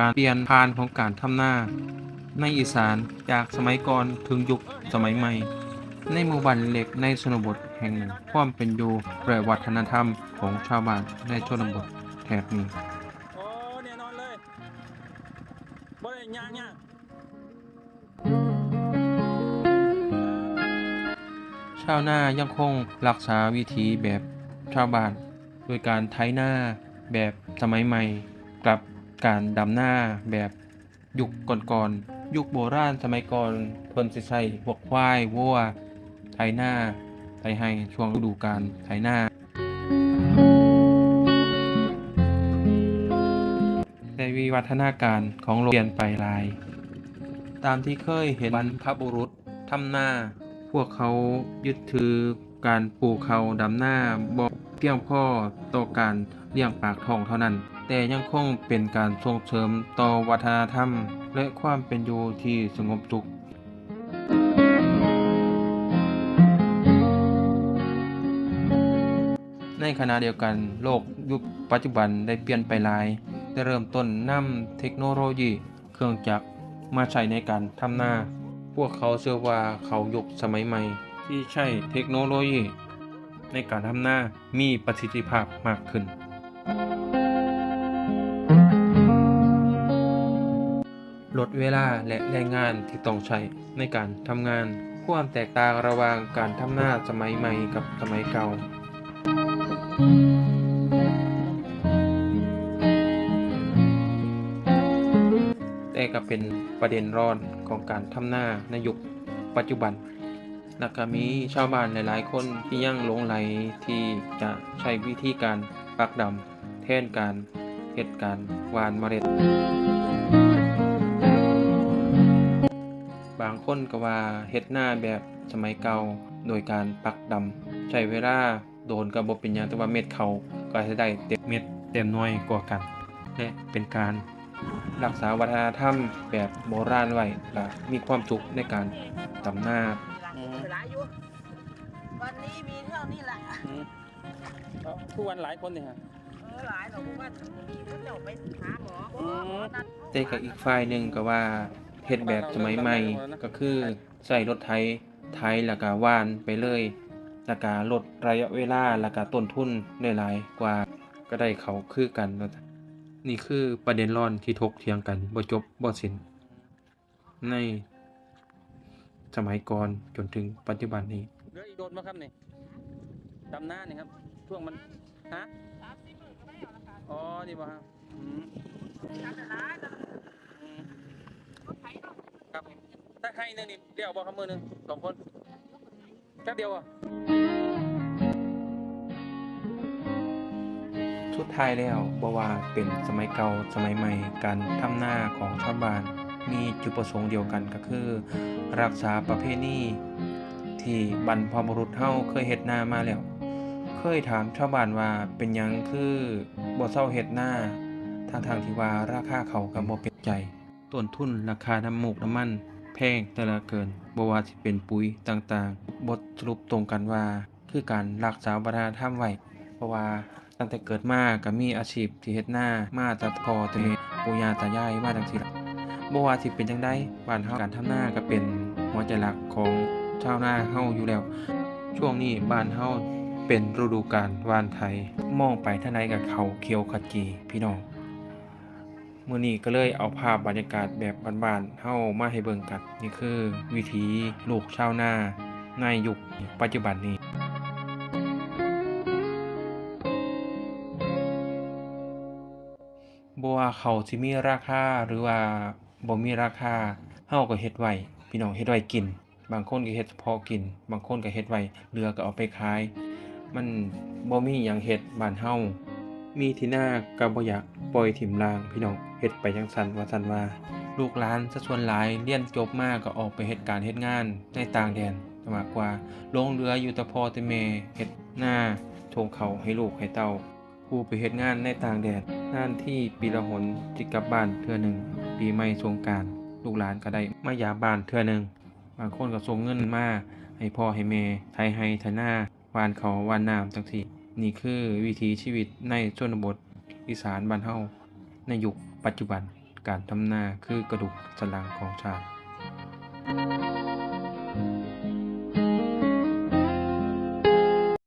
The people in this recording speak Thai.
การเปลี่ยนผ่านของการทำหน้า ในอีสานจากสมัยก่อนถึงยุคสมัยใหม่ ในหมู่บ้านเล็กในชนบทแห่งหนึ่งความเป็นอยู่และวัฒนธรรมของชาวบ้านในชนบทแถบนี้โอ้แน่นอนเลยบ่ได้ยากยากชาวนายังคงรักษาวิถีแบบชาวบ้าน โดยการไถนาแบบสมัยใหม่ กลับ การดำหน้าแบบยุคก่อนๆยุคโบราณสมัยก่อนเพิ่นสิใช้พวกควายวัวไถนาไถให้ช่วงฤดูกาลไถนาแต่วิวัฒนาการของโลกเปลี่ยนไปลาย ตามที่เคยเห็นบรรพบุรุษทำหน้า พวกเขายึดถือการปลูกเขาดำหน้าบอกเพียงพอต่อการเลี้ยงปากท้องเท่านั้น แต่ยังคงเป็นการส่งเสริมต่อวัฒนธรรม และความเป็นอยู่ที่สงบสุขในขณะเดียวกันโลกยุคปัจจุบันได้เปลี่ยนไปหลาย ได้เริ่มต้นนำเทคโนโลยี เครื่องจักรมาใช้ในการทำนา พวกเขาเชื่อว่าเขายุคสมัยใหม่ ที่ใช้เทคโนโลยี ในการทำนามีประสิทธิภาพมากขึ้น ลดเวลาและแรงงานที่ต้องใช้ในการทำงาน ความแตกต่างระหว่างการทำนาสมัยใหม่กับสมัยเก่า แต่ก็เป็นประเด็นร้อนของการทำหน้าในยุคปัจจุบันแล้วก็มีชาวบ้านหลายๆ คนที่ยังหลงไหลที่จะใช้วิธีการปักดำแทนการเฮ็ดการหวานเมล็ด บางคนก็ว่าเฮ็ดหน้าแบบสมัยเก่าโดยการปักดำใช้เวลาโดนก็บ่เป็นหยังแต่ว่าเม็ดเขาก็จะได้เต็มเม็ดเต็มหน่วยกว่ากันและเป็นการรักษาวัฒนธรรมแบบโบราณไว้และมีความสุขในการดำหน้าหลายอยู่วันนี้มีเท่านี้แหละอืมเอาทุกวันหลายคนเนี่ยฮะเออหลายเราบอกว่าเขาเจ้าไปหาหมออืมนัดแต่กับอีกฝ่ายหนึ่งก็ว่า เฮ็ดแบบสมัยใหม่ก็คือใส่รถไถไถแล้วก็ว่านไปเลยแล้วก็ลดระยะเวลาแล้วก็ต้นทุนได้หลายกว่าก็ได้เขาคือกันว่าซั่นนี่คือประเด็นร้อนที่ถกเถียงกันบ่จบบ่สิ้นในสมัยก่อนจนถึงปัจจุบันนี้เหลืออีกโดนมาครับนี่ดำหน้านี่ครับ ช่วงมันฮะอ๋อนี่บ่ฮะอืมอืม ครับ ถ้าใครหนึ่งนี่เดี๋ยวบอกคำมือหนึ่งสองคนแค่เดียวอะสุดท้ายแล้วบ่ว่าเป็นสมัยเก่าสมัยใหม่การทำหน้าของชาวบ้าน มีจุดประสงค์เดียวกันก็คือ รักษาประเพณีที่บรรพบุรุษเฮาเคยเฮ็ดนามาแล้ว เคยถามชาวบ้านว่าเป็นหยังคือบ่เซาเฮ็ดนาทางทางที่ว่าราคาเขาก็บ่เป็นใจ ต้นทุนราคาน้ำมูกน้ำมัน แพงแต่ละเกินบว่าสิเป็นปุ๋ยต่างๆ บทสรุปตรงกันว่า คือการรักษาวัฒนธรรมไว้เพราะว่าตั้งแต่เกิดมาก็มีอาชีพที่เฮ็ดนามาแต่พอแต่แม่ปู่ย่าตายายมาจังซี่ล่ะบ่ว่าสิเป็นจังไดบ้านเฮาการทำนาก็เป็นหัวใจหลักของชาวนาเฮาอยู่แล้ว ช่วงนี้บ้านเฮาเป็นฤดูกาลหว่านไถมองไปทางใดก็เขาเขียวขจีพี่น้อง มื้อนี้ก็เลยเอาภาพบรรยากาศแบบบ้านๆเฮามาให้เบิ่งกัน นี่คือวิถีลูกชาวนาในยุคปัจจุบันนี้บ่ว่าเขาสิมีราคาหรือว่าบ่มีราคาเฮาก็เฮ็ดไว้พี่น้องเฮ็ดไว้กิน บางคนก็เฮ็ดเฉพาะกิน บางคนก็เฮ็ดไว้เหลือก็เอาไปขาย มันบ่มีหยังเฮ็ดบ้านเฮามีที่นาก็บ่อยากปล่อยถิ่มลางพี่น้อง เฮ็ดไปจังซั่นว่าซั่นว่า ลูกหลานซะส่วนหลายเรียนจบมากก็ออกไปเฮ็ดการเฮ็ดงานในต่างแดนมากกว่าลงเรืออยู่แต่พ่อแต่แม่เฮ็ดหน้าชงเขาให้ลูกให้เต้าผู้ไปเฮ็ดงานในต่างแดนงานที่ปีละหนจิกลับบ้านเทื่อหนึ่งปีใหม่สงการลูกหลานก็ได้มายาบ้านเทื่อหนึ่งบางคนก็ส่งเงินมาให้พ่อให้แม่ไถให้ไถหน้าวานเขาวานน้ำจังซี่นี่คือวิถีชีวิตในชนบทอีสานบ้านเฮาในยุค ปัจจุบันการทำนาคือกระดูกสันหลังของชาติ